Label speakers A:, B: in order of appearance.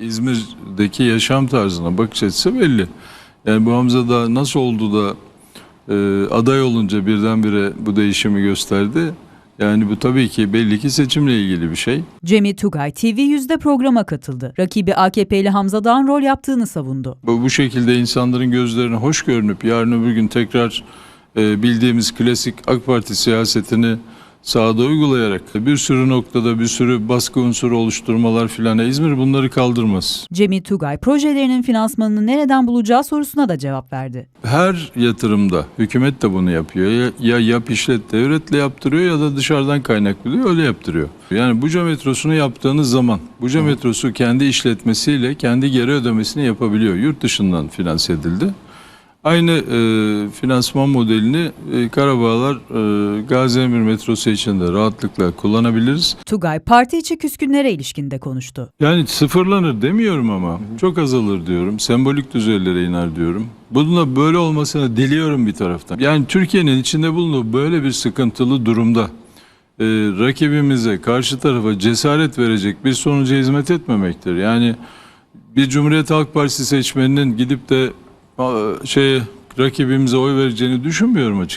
A: İzmir'deki yaşam tarzına bakış açısı belli. Yani bu Hamza da nasıl oldu da e, aday olunca birdenbire bu değişimi gösterdi. Yani bu tabii ki belli ki seçimle ilgili bir şey.
B: Cemil Tugay TV yüzde programa katıldı. Rakibi AKP'li Hamza Dağ'ın rol yaptığını savundu.
A: Bu, bu şekilde insanların gözlerine hoş görünüp yarın öbür gün tekrar e, bildiğimiz klasik AK Parti siyasetini sahada uygulayarak bir sürü noktada bir sürü baskı unsuru oluşturmalar filan E, İzmir bunları kaldırmaz.
B: Cemil Tugay projelerinin finansmanını nereden bulacağı sorusuna da cevap verdi.
A: Her yatırımda hükümet de bunu yapıyor. Ya, ya yap işlet devletle yaptırıyor ya da dışarıdan kaynak buluyor öyle yaptırıyor. Yani Buca metrosunu yaptığınız zaman Buca metrosu kendi işletmesiyle kendi geri ödemesini yapabiliyor. Yurt dışından finanse edildi. Aynı e, finansman modelini e, Karabağlar e, Gazi Emir metrosu için de rahatlıkla kullanabiliriz.
B: Tugay parti içi küskünlere ilişkinde konuştu.
A: Yani sıfırlanır demiyorum ama çok azalır diyorum. Sembolik düzeylere iner diyorum. Bununla böyle olmasını diliyorum bir taraftan. Yani Türkiye'nin içinde bulunduğu böyle bir sıkıntılı durumda e, rakibimize, karşı tarafa cesaret verecek bir sonuca hizmet etmemektir. Yani bir Cumhuriyet Halk Partisi seçmeninin gidip de a, şeye rakibimize oy vereceğini düşünmüyorum açıkçası.